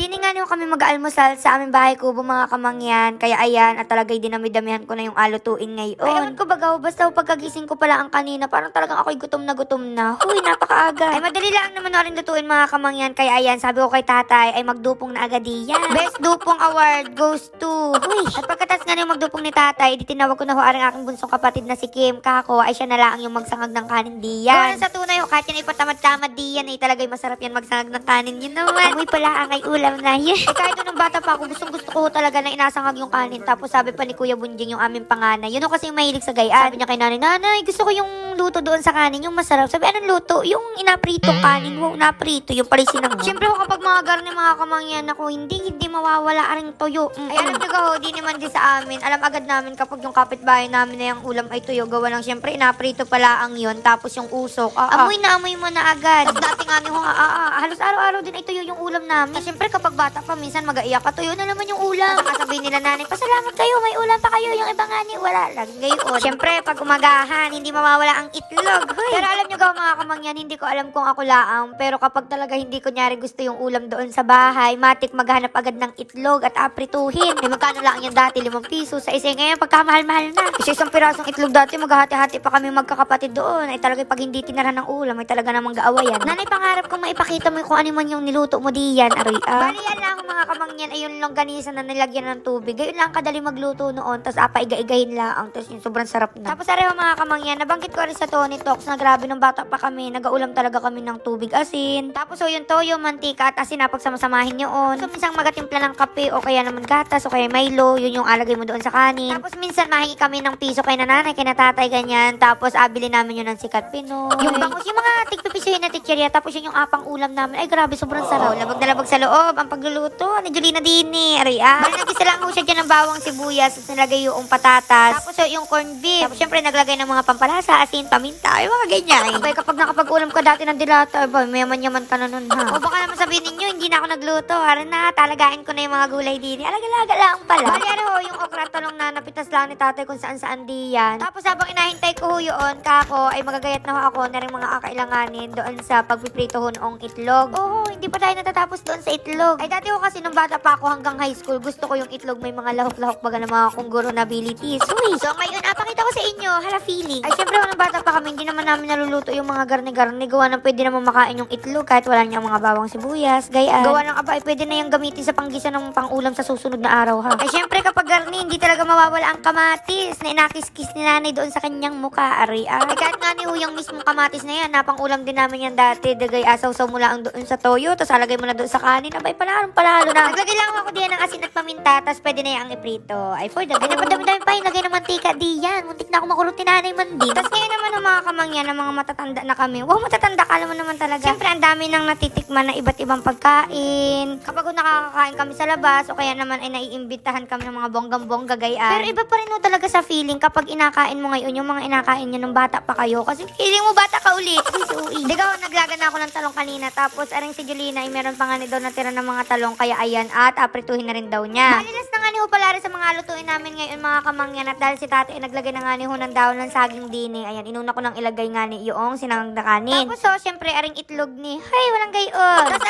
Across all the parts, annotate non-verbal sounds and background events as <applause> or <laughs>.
di niyo kami mag-almusal sa aming bahay kubo mga kamangyan. Kaya ayan, at talagay dinami-damihan ko na yung alutuin ngayon. Ay, ewan ko baga, basta pagkagising ko pala ang kanina, parang talagang ako'y gutom na gutom na. Huy, napakaaga. Ay, madali lang naman na rin lutuin mga kamangyan. Kaya ayan, sabi ko kay tatay, ay magdupong na agad diyan. Best dupong award goes to, huy. At pagkatas nga yung magdupong ni tatay, di tinawag ko na ho ang aking bunsong kapatid na si Kim Kako, ay siya na lang yung magsangag ng kanin diyan. Kung sa tunay ho, kahit yan ay patamad-tamad diyan, ay talagay masarap yan magsangag ng kanin. Yun naman. Amoy pala ang ay ulam na yan. eh, kahit nung bata pa ako, gustong gusto ko talaga na inasangag yung kanin. Tapos sabi pa ni Kuya Bunjing yung aming panganay. Yun ho kasi yung mahilig sa gayaan. Sabi niya kay nanay, nanay, gusto ko yung luto doon sa kanin, yung masarap. Sabi, anong luto? Yung inaprito kanin, wow, naprito, yung pala sinang. <laughs> Siyempre ho, kapag mga garne, mga kamangyan ako, hindi, hindi mawawala aring tuyo. Mm, Ay, alam niyo ka ho, di naman din sa amin. Alam agad namin kapag yung kapitbahay namin na yung ulam ay tuyo, gawa lang siyempre, inaprito pala ang yun. Tapos yung usok, ah, amoy na amoy mo na agad. Tapos dati nga niyo, ah, ah, ah, halos araw-araw din ay tuyo yung ulam namin. Kasi siyempre kapag bata pa, minsan mag-aiyak ka, tuyo na naman yung ulam. Sabihin nila nanay, pasalamat kayo, may ulam pa kayo, yung iba nga ni, wala lang. Gayon. Siyempre, pag umagahan, hindi mawawala ang itlog. Hoy. Pero alam niyo ga mga kamangyan, hindi ko alam kung ako laang. Pero kapag talaga hindi ko nyari gusto yung ulam doon sa bahay, matik maghanap agad ng itlog at aprituhin. May magkano lang yan dati, limang piso sa isa. Ngayon, pagkamahal-mahal na. Kasi isang pirasong itlog dati, maghahati-hati pa kami magkakapatid doon. Ay talaga pag hindi tinara ng ulam, ay talaga namang gaawayan. Nanay, pangarap kong maipakita mo kung ano man yung niluto mo diyan, Aroy. Ah. Bali, yan lang mga kamangyan, ayun lang ganisa na nilagyan ng tubig. Gayon lang kadali magluto noon, tapos apa iga-igahin lang, tapos yung sobrang sarap na. Tapos areho mga kamangyan, nabanggit ko rin sa Tony Talks na grabe nung bata pa kami, nagaulam talaga kami ng tubig asin. Tapos so yung toyo, mantika at asin na pagsamasamahin yun. So minsan magatimpla ng kape o kaya naman gatas o kaya Milo, yun yung alagay mo doon sa kanin. Tapos minsan mahingi kami ng piso kay nanay, kay natatay, ganyan. Tapos abili namin yun ng sikat Pinoy. Yung bangus, yung mga tigpipiso yun na teacherya, tapos yun yung apang ulam namin. Ay grabe, sobrang sarap. Labag na labag sa loob, ang pagluluto ni Julina Dini. Aray ah. Bali nagisa lang ho siya dyan ng bawang sibuyas, tapos nilagay yung patatas. Tapos so, yung corned beef. Tapos syempre naglagay ng mga pampalasa, asin, paminta, ay mga ganyan. Abay kapag nakapag-ulam ka dati ng dilata, abay, mayaman-yaman ka na nun ha. O baka naman sabihin ninyo, hindi na ako nagluto. Ara na, talagain ko na yung mga gulay din. Alaga-laga lang pala. Bali ano ho, yung okra talong na napitas lang ni tatay kung saan saan diyan. Tapos habang inahintay ko ho yun, kako, ay magagayat na ho ako na rin mga kakailanganin doon sa pagpiprito ho noong itlog. Oo, hindi pa tayo natatapos doon sa itlog. Ay dati ho kasi nung bata pa ako hanggang high school, gusto ko yung itlog may mga lahok-lahok baga ng mga kungguro na abilities. Uy, so ngayon, apakita ko sa inyo, hala feeling. Ay syempre nung bata pa kami, hindi naman namin naluluto yung mga garne-garne. Gawa ng pwede naman makain yung itlog kahit wala niyang mga bawang sibuyas, gayaan. Gawa ng aba, ay pwede na yung gamitin sa panggisa ng pangulam sa susunod na araw ha. Ay syempre kapag garne, hindi talaga mawawala ang kamatis na inakis-kis ni nanay doon sa kanyang muka, ari ah. Ay kahit nga ni ho, yung mismong kamatis na yan, napang ulam din namin yan dati, dagay asaw-saw mo lang doon sa toyo, tapos alagay mo na doon sa kanin, abay palalong palalo na. Naglagay lang ako diyan ng asin at paminta, tapos pwede na yung iprito. Ay for the ganyan, madami-dami pa yung lagay ng mantika diyan. Muntik na ako makulot ni nanay man din. Tapos ngayon naman ang mga kamangyan, ng mga matatanda na kami. Wow, matatanda ka mo naman talaga. Siyempre, ang dami nang natitikman na iba't ibang pagkain. Kapag nakakakain kami sa labas, o kaya naman ay naiimbitahan kami ng mga bonggang-bongga gayaan. Pero iba pa rin ho talaga sa feeling kapag inakain mo ngayon yung mga inakain nyo nung bata pa kayo. Kasi feeling mo bata ka ulit. <laughs> Ay, si Ui. Di ka, naglaga na ako ng talong kanina. Tapos, aring si Julina, ay meron pa nga ni daw natira ng mga talong. Kaya ayan, at aprituhin na rin daw niya. Malilas na nga ni ho pala rin sa mga lutuin namin ngayon mga kamangyan. At dahil si tate ay naglagay na nga ni ho ng daon ng saging dini. Ayan, inuna ko nang ilagay nga ni yung sinangag na kanin. Tapos, so, syempre, aring itlog ni, hay, walang gayon. Tapos, <laughs>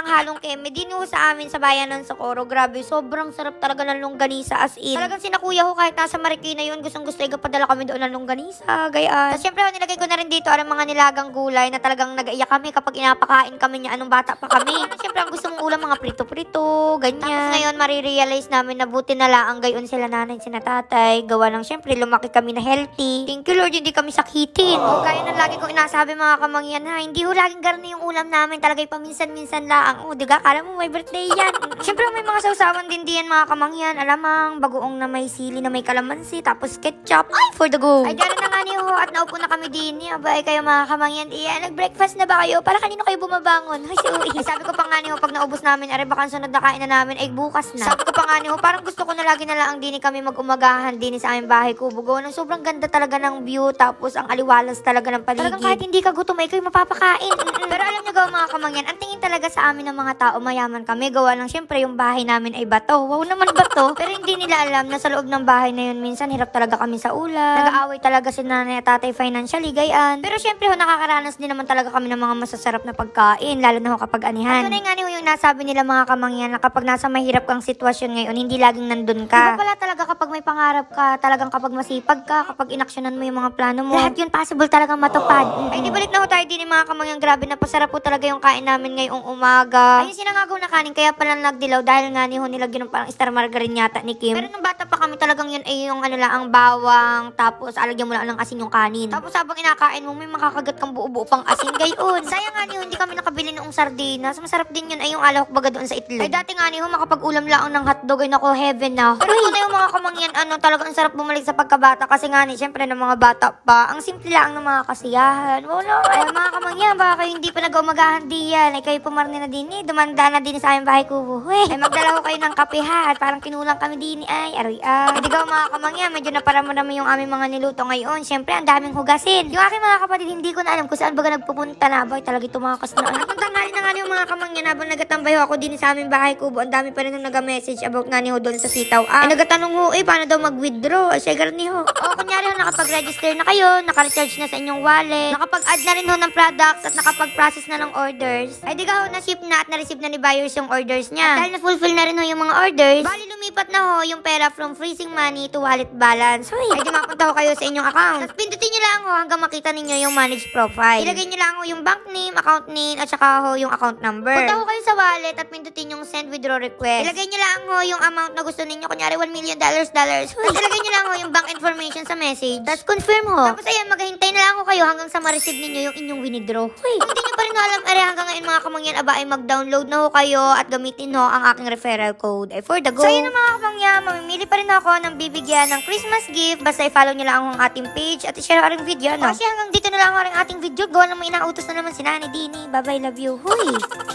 walang halong keme. Di ho sa amin sa bayan ng Socorro. Grabe, sobrang sarap talaga ng longganisa as in. Talagang sinakuya ko kahit nasa Marikina yun. Gustong gusto igapadala kami doon ng longganisa. Gayaan. Tapos, syempre, ho, nilagay ko na rin dito ang mga nilagang gulay na talagang nag-aiyak kami kapag inapakain kami niya anong bata pa kami. Syempre, ang gusto mong ulam, mga prito-prito, ganyan. Tapos ngayon, marirealize namin na buti na lang ang gayon sila nanay, sina tatay. Gawa ng syempre, lumaki kami na healthy. Thank you Lord, hindi kami sakitin. O kaya nang lagi kong inasabi mga kamangyan ha, hindi ho laging garni yung ulam namin. Talagay paminsan-minsan lang. O, diga, kala mo may birthday yan. <laughs> syempre, may mga sausawan din diyan mga kamangyan. Alamang, bagoong na may sili na may kalamansi, tapos ketchup. Ay, for the go. Ay, dyan ho at naupo na kami din. Abay kayo mga kamangyan. Iya, nag-breakfast na ba kayo? Para kanino kayo bumabangon? Ay, si Uy. Sabi ko pa nga ni ho, pag naubos namin, aray baka ang sunod na kain na namin, ay bukas na. Sabi ko pa nga ni ho, parang gusto ko na lagi na lang ang dini kami mag-umagahan dini sa aming bahay kubo. Gawa ng sobrang ganda talaga ng view, tapos ang aliwalas talaga ng paligid. Talagang kahit hindi ka gutom, ay kayo mapapakain. Mm-mm. Pero alam niyo gawa mga kamangyan, ang tingin talaga sa amin ng mga tao, mayaman kami. Gawa lang syempre yung bahay namin ay bato. Wow naman bato. Pero hindi nila alam na sa loob ng bahay na yun, minsan hirap talaga kami sa ulan. Nag-aaway talaga si nanay at tatay financially, gayaan. Pero syempre ho, nakakaranas din naman talaga kami ng mga masasarap na pagkain, lalo na ho kapag anihan. At tunay nga ni ho yung nasabi nila mga kamangyan na kapag nasa mahirap kang sitwasyon ngayon, hindi laging nandun ka. Iba pala talaga kapag may pangarap ka, talagang kapag masipag ka, kapag inaksyonan mo yung mga plano mo, lahat yun possible talagang matupad. Ay, di balik na ho tayo din mga kamangyan, grabe na pasarap po talaga yung kain namin ngayong umaga. Ayun sinangagaw na kanin, kaya pala nagdilaw dahil nga ni ho nilagyan ng parang star margarine yata ni Kim. Pero nung bata pa kami talagang yun ay yung ano lang, ang bawang, tapos alagyan mo lang ng asin yung kanin. Tapos habang inakain mo, may makakagat kang buo-buo pang asin gayon. Sayang nga ni ho, hindi kami nakabili noong sardinas. Masarap din yun ay yung alahok baga doon sa itlog. Ay dati nga ni ho, makapag-ulam lang ng hotdog ay nako heaven na. Pero ito na yung mga kamangyan, ano, talagang sarap bumalik sa pagkabata kasi nga ni, syempre ng mga bata pa, ang simple lang ng mga kasiyahan. Wala, ay mga kamangyan, baka kayo hindi pa nag-umagahan diyan. Ay kayo pumarni na din eh, dumanda na din sa aming bahay kubo. Ay magdala ko kayo ng kape ha, at parang kinulang kami din ay, aroy ah. Ay di ka mga kamangyan, medyo naparamo naman yung aming mga niluto ngayon. Syempre, ang daming hugasin. Yung aking mga kapatid, hindi ko na alam kung saan baga nagpupunta na. Boy, talaga tumakas na. Nga rin na nga yung mga kamangyan habang nagatambay ako din sa aming bahay kubo. Ang dami pa rin nung nag-message about nga ni ho doon sa sitaw. Ah, ay nagatanong ho, eh, paano daw mag-withdraw? Ay, siya ni ho. <laughs> O, kunyari ho, nakapag-register na kayo, naka-recharge na sa inyong wallet, nakapag-add na rin ho ng products at nakapag-process na ng orders. Ay, di ka ho, na-ship na at na-receive na ni buyers yung orders niya. At dahil na-fulfill na rin ho yung mga orders, bali lumipat na ho yung pera from freezing money to wallet balance. Uy, ay di mapunta ho kayo sa inyong account. Pindutin nyo lang ho hanggang makita ninyo yung manage profile. Ilagay nyo lang ho yung bank name, account name, at saka ho yung account number. Punta ho kayo sa wallet at pindutin yung send withdraw request. Ilagay nyo lang ho yung amount na gusto ninyo. Kunyari 1 million dollars, dollars. Tapos ilagay nyo lang ho yung bank information sa message. Tapos confirm ho. Tapos ayan, maghahintay na lang ho kayo hanggang sa ma-receive ninyo yung inyong winidraw. Uy, kung hindi nyo pa rin ho alam, are hanggang ngayon mga kamangyan, aba ay mag-download na ho kayo at gamitin ho ang aking referral code. Ay for the go. So yun mga kamangyan, mamimili pa rin ako ng bibigyan ng Christmas gift. Basta i-follow nyo lang ang ating page at i-share ang video. No? Kasi hanggang dito na lang ang ating video. Gawa naman inautos na naman si Nani Dini. Bye-bye, love you. Huy!